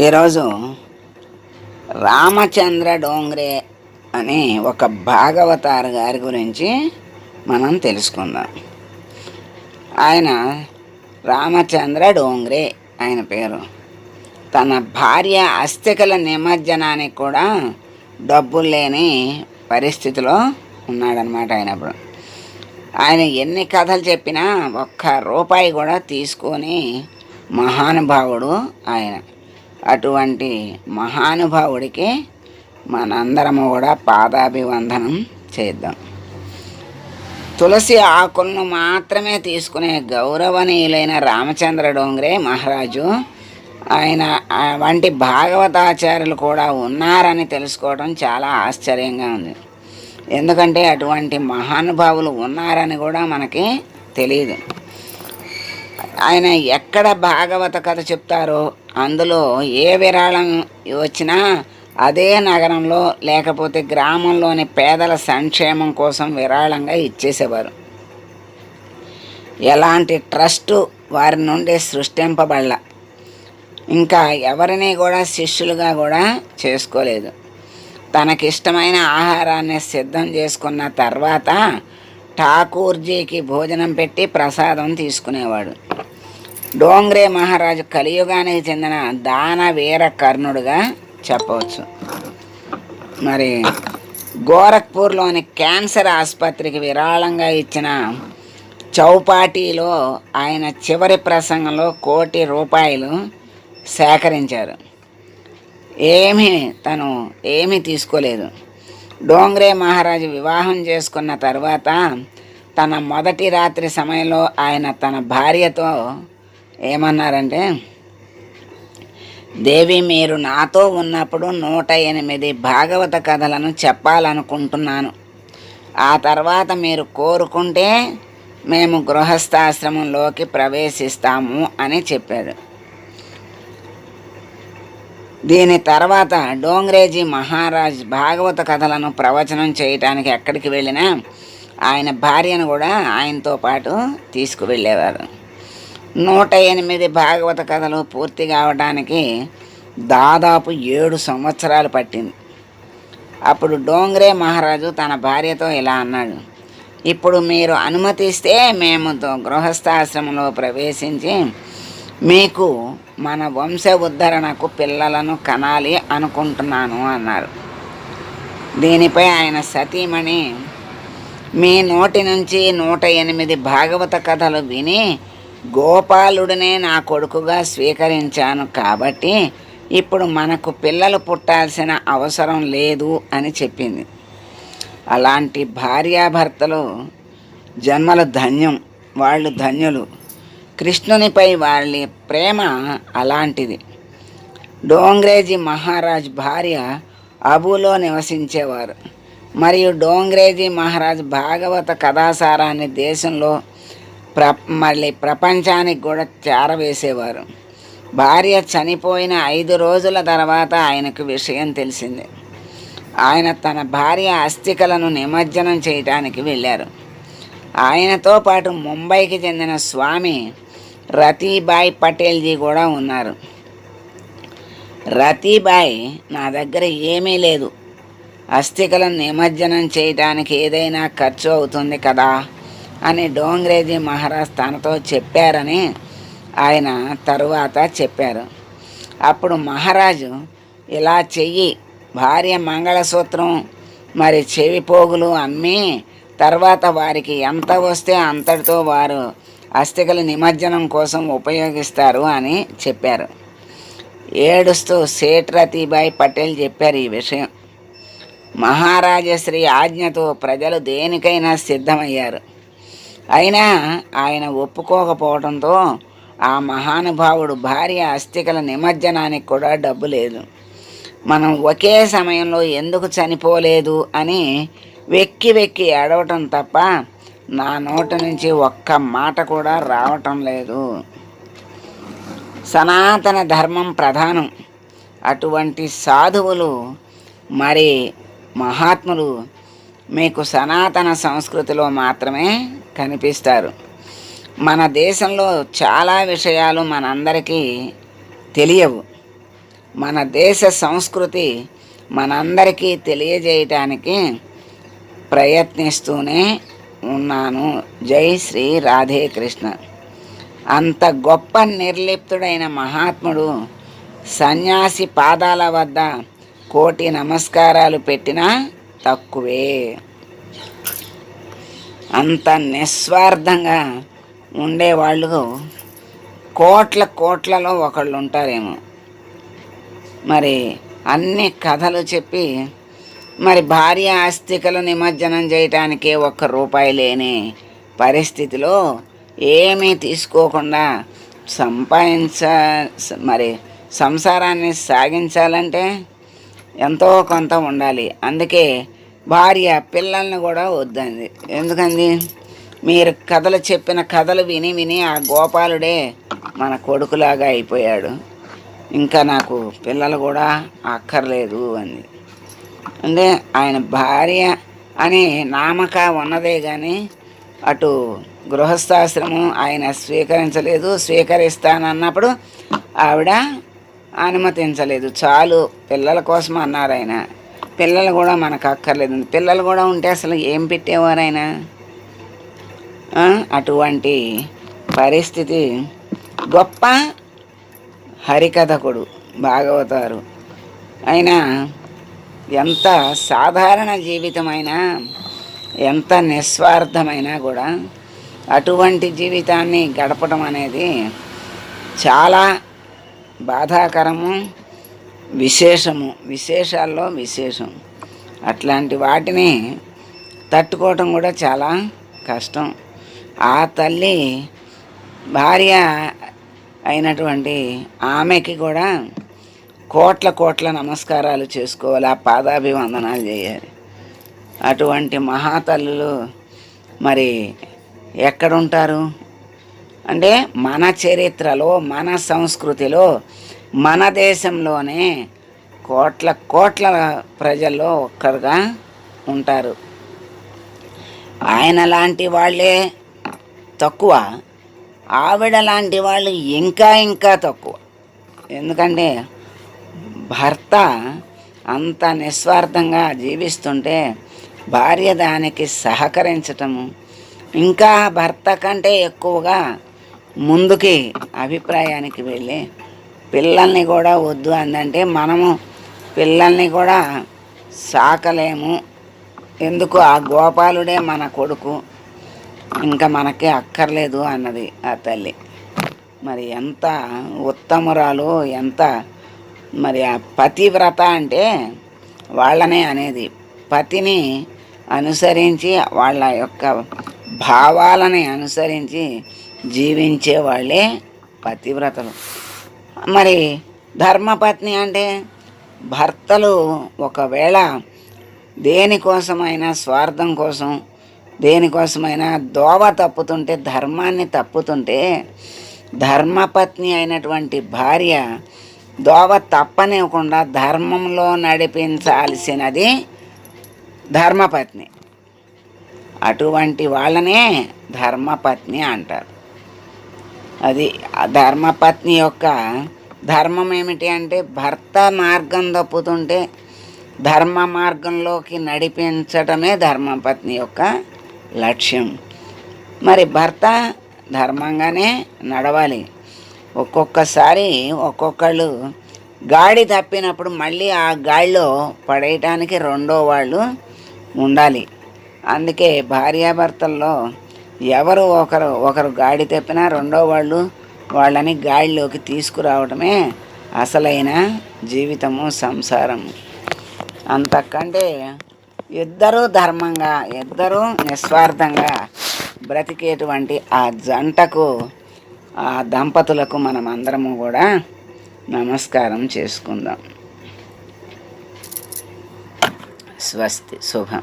ఈరోజు రామచంద్ర డోంగ్రే అని ఒక భాగవతారు గారి గురించి మనం తెలుసుకుందాం. ఆయన రామచంద్ర డోంగ్రే ఆయన పేరు. తన భార్య అస్థికల నిమజ్జనానికి కూడా డబ్బులు లేని పరిస్థితిలో ఉన్నాడనమాట ఆయన అప్పుడు. ఆయన ఎన్ని కథలు చెప్పినా ఒక్క రూపాయి కూడా తీసుకొని మహానుభావుడు ఆయన. అటువంటి మహానుభావుడికి మనందరము కూడా పాదాభివందనం చేద్దాం. తులసి ఆకులను మాత్రమే తీసుకునే గౌరవనీయులైన రామచంద్ర డోంగ్రే మహారాజు ఆయన వంటి భాగవతాచార్యులు కూడా ఉన్నారని తెలుసుకోవడం చాలా ఆశ్చర్యంగా ఉంది. ఎందుకంటే అటువంటి మహానుభావులు ఉన్నారని కూడా మనకి తెలియదు ఆయన ఎక్కడ భాగవత కథ చెప్తారో అందులో ఏ విరాళం వచ్చినా అదే నగరంలో లేకపోతే గ్రామంలోని పేదల సంక్షేమం కోసం విరాళంగా ఇచ్చేసేవారు. ఎలాంటి ట్రస్టు వారి నుండి సృష్టింపబడల. ఇంకా ఎవరిని కూడా శిష్యులుగా కూడా చేసుకోలేదు. తనకిష్టమైన ఆహారాన్ని సిద్ధం చేసుకున్న తర్వాత ఠాకూర్జీకి భోజనం పెట్టి ప్రసాదం తీసుకునేవాడు. డోంగ్రే మహారాజు కలియుగానికి చెందిన దాన వీర కర్ణుడుగా చెప్పవచ్చు. మరి గోరఖ్పూర్లోని క్యాన్సర్ ఆసుపత్రికి విరాళంగా ఇచ్చిన చౌపాటీలో ఆయన చివరి ప్రసంగంలో కోటి రూపాయలు సేకరించారు. ఏమీ తను ఏమీ తీసుకోలేదు. డోంగ్రే మహారాజు వివాహం చేసుకున్న తర్వాత తన మొదటి రాత్రి సమయంలో ఆయన తన భార్యతో ఏమన్నారంటే దేవి మీరు నాతో ఉన్నప్పుడు నూట ఎనిమిది భాగవత కథలను చెప్పాలనుకుంటున్నాను. ఆ తర్వాత మీరు కోరుకుంటే మేము గృహస్థాశ్రమంలోకి ప్రవేశిస్తాము అని చెప్పాడు. దీని తర్వాత డోంగ్రేజీ మహారాజ్ భాగవత కథలను ప్రవచనం చేయటానికి ఎక్కడికి వెళ్ళినా ఆయన భార్యను కూడా ఆయనతో పాటు తీసుకువెళ్ళేవారు. నూట ఎనిమిది భాగవత కథలు పూర్తి కావడానికి దాదాపు ఏడు సంవత్సరాలు పట్టింది. అప్పుడు డోంగ్రే మహారాజు తన భార్యతో ఇలా అన్నాడు ఇప్పుడు మీరు అనుమతిస్తే మేము గృహస్థాశ్రమంలో ప్రవేశించి మీకు మన వంశ ఉద్ధరణకు పిల్లలను కనాలి అనుకుంటున్నాను అన్నారు. దీనిపై ఆయన సతీమణి మీ నోటి నుంచి నూట ఎనిమిది భాగవత కథలు విని గోపాలుడినే నా కొడుకుగా స్వీకరించాను కాబట్టి ఇప్పుడు మనకు పిల్లలు పుట్టాల్సిన అవసరం లేదు అని చెప్పింది. అలాంటి భార్యాభర్తలు జన్మల ధన్యం వాళ్ళు ధన్యులు. కృష్ణునిపై వాళ్ళ ప్రేమ అలాంటిది. డోంగ్రేజీ మహారాజ్ భార్య అబులో నివసించేవారు. మరియు డోంగ్రేజీ మహారాజ్ భాగవత కథాసారాన్ని దేశంలో ప్ర మళ్ళీ ప్రపంచానికి కూడా చేరవేసేవారు. భార్య చనిపోయిన ఐదు రోజుల తర్వాత ఆయనకు విషయం తెలిసింది. ఆయన తన భార్య అస్థికలను నిమజ్జనం చేయటానికి వెళ్ళారు. ఆయనతో పాటు ముంబైకి చెందిన స్వామి రతీబాయ్ పటేల్జీ కూడా ఉన్నారు. రతీబాయ్ నా దగ్గర ఏమీ లేదు. అస్థికలను నిమజ్జనం చేయడానికి ఏదైనా ఖర్చు అవుతుంది కదా? అని డోంగ్రేజీ మహారాజ్ తనతో చెప్పారని ఆయన తరువాత చెప్పారు. అప్పుడు మహారాజు ఇలా చెయ్యి. భార్య మంగళసూత్రం మరి చెవి పోగులు అమ్మి తర్వాత వారికి ఎంత వస్తే అంతటితో వారు అస్థికల నిమజ్జనం కోసం ఉపయోగిస్తారు అని చెప్పారు. ఏడుస్తూ సేట్ రతీబాయ్ పటేల్ చెప్పారు ఈ విషయం. మహారాజశ్రీ ఆజ్ఞతో ప్రజలు దేనికైనా సిద్ధమయ్యారు. అయినా ఆయన ఒప్పుకోకపోవడంతో ఆ మహానుభావుడు భార్య అస్థికల నిమజ్జనానికి కూడా డబ్బు లేదు. మనం ఒకే సమయంలో ఎందుకు చనిపోలేదు అని వెక్కి వెక్కి ఏడవటం తప్ప నా నోటి నుంచి ఒక్క మాట కూడా రావటం లేదు. సనాతన ధర్మం ప్రధానం. అటువంటి సాధువులు మరి మహాత్ములు మీకు సనాతన సంస్కృతిలో మాత్రమే కనిపిస్తారు. మన దేశంలో చాలా విషయాలు మనందరికీ తెలియవు. మన దేశ సంస్కృతి మనందరికీ తెలియజేయటానికి ప్రయత్నిస్తూనే ఉన్నాను. జై శ్రీ రాధే కృష్ణ. అంత గొప్ప నిర్లిప్తుడైన మహాత్ముడు సన్యాసి పాదాల వద్ద కోటి నమస్కారాలు పెట్టినా తక్కువే. అంత నిస్వార్థంగా ఉండేవాళ్ళు కోట్ల కోట్లలో ఒకళ్ళు ఉంటారేమో మరి అన్ని కథలు చెప్పి మరి భార్య ఆస్తికలు నిమజ్జనం చేయటానికే ఒక్క రూపాయి లేని పరిస్థితిలో ఏమీ తీసుకోకుండా సంపాదించ మరి సంసారాన్ని సాగించాలంటే ఎంతో కొంత ఉండాలి. అందుకే భార్య పిల్లల్ని కూడా వద్దంది. ఎందుకంది? మీరు కథలు చెప్పిన కథలు విని విని ఆ గోపాలుడే మన కొడుకులాగా అయిపోయాడు. ఇంకా నాకు పిల్లలు కూడా అక్కర్లేదు అంది. అంటే ఆయన భార్య అని నామక ఉన్నదే కానీ అటు గృహస్థాశ్రమం ఆయన స్వీకరించలేదు. స్వీకరిస్తానన్నప్పుడు ఆవిడ అనుమతించలేదు. చాలు పిల్లల కోసం అన్నారు ఆయన. పిల్లలు కూడా మనకు అక్కర్లేదు. పిల్లలు కూడా ఉంటే అసలు ఏం పెట్టేవారైనా? అటువంటి పరిస్థితి. గొప్ప హరికథకుడు భాగవతారు. అయినా ఎంత సాధారణ జీవితమైనా ఎంత నిస్వార్థమైనా కూడా అటువంటి జీవితాన్ని గడపడం అనేది చాలా బాధాకరము. విశేషము విశేషాల్లో విశేషం. అట్లాంటి వాటిని తట్టుకోవటం కూడా చాలా కష్టం. ఆ తల్లి భార్య అయినటువంటి ఆమెకి కూడా కోట్ల కోట్ల నమస్కారాలు చేసుకోవాలి ఆ పాదాభివందనాలు చేయాలి. అటువంటి మహాతల్లులు మరి ఎక్కడుంటారు? అంటే మన చరిత్రలో మన సంస్కృతిలో మన దేశంలోనే కోట్ల కోట్ల ప్రజల్లో ఒక్కరుగా ఉంటారు. ఆయన లాంటి వాళ్ళే తక్కువ. ఆవిడ లాంటి వాళ్ళు ఇంకా ఇంకా తక్కువ. ఎందుకంటే భర్త అంత నిస్వార్థంగా జీవిస్తుంటే భార్య దానికి సహకరించటము ఇంకా భర్త కంటే ఎక్కువగా ముందుకి అభిప్రాయానికి వెళ్ళి పిల్లల్ని కూడా వద్దు అందంటే మనము పిల్లల్ని కూడా సాకలేము. ఎందుకు? ఆ గోపాలుడే మన కొడుకు. ఇంకా మనకి అక్కర్లేదు అన్నది ఆ తల్లి. మరి ఎంత ఉత్తమురాలు ఎంత మరి ఆ పతివ్రత అంటే వాళ్ళనే అనేది. పతిని అనుసరించి వాళ్ళ యొక్క భావాలని అనుసరించి జీవించే వాళ్ళే పతివ్రతలు. మరి ధర్మపత్ని అంటే భర్తలు ఒకవేళ దేనికోసమైనా స్వార్థం కోసం దేనికోసమైనా దోవ తప్పుతుంటే ధర్మాన్ని తప్పుతుంటే ధర్మపత్ని అయినటువంటి భార్య దోవ తప్పనివ్వకుండా ధర్మంలో నడిపించాల్సినది ధర్మపత్ని. అటువంటి వాళ్ళనే ధర్మపత్ని అంటారు. అది ధర్మపత్ని యొక్క ధర్మం ఏమిటి అంటే భర్త మార్గం తప్పుతుంటే ధర్మ మార్గంలోకి నడిపించటమే ధర్మపత్ని యొక్క లక్ష్యం. మరి భర్త ధర్మంగానే నడవాలి. ఒక్కొక్కసారి ఒక్కొక్కళ్ళు గాడి తప్పినప్పుడు మళ్ళీ ఆ గాడిలో పడేయటానికి రెండో వాళ్ళు ఉండాలి. అందుకే భార్యాభర్తల్లో ఎవరు ఒకరు ఒకరు గాడి తెప్పినా రెండో వాళ్ళు వాళ్ళని గాడిలోకి తీసుకురావడమే అసలైన జీవితము సంసారము. అంతకంటే ఇద్దరూ ధర్మంగా ఇద్దరూ నిస్వార్థంగా బ్రతికేటువంటి ఆ జంటకు ఆ దంపతులకు మనం అందరము కూడా నమస్కారం చేసుకుందాం. స్వస్తి శుభం.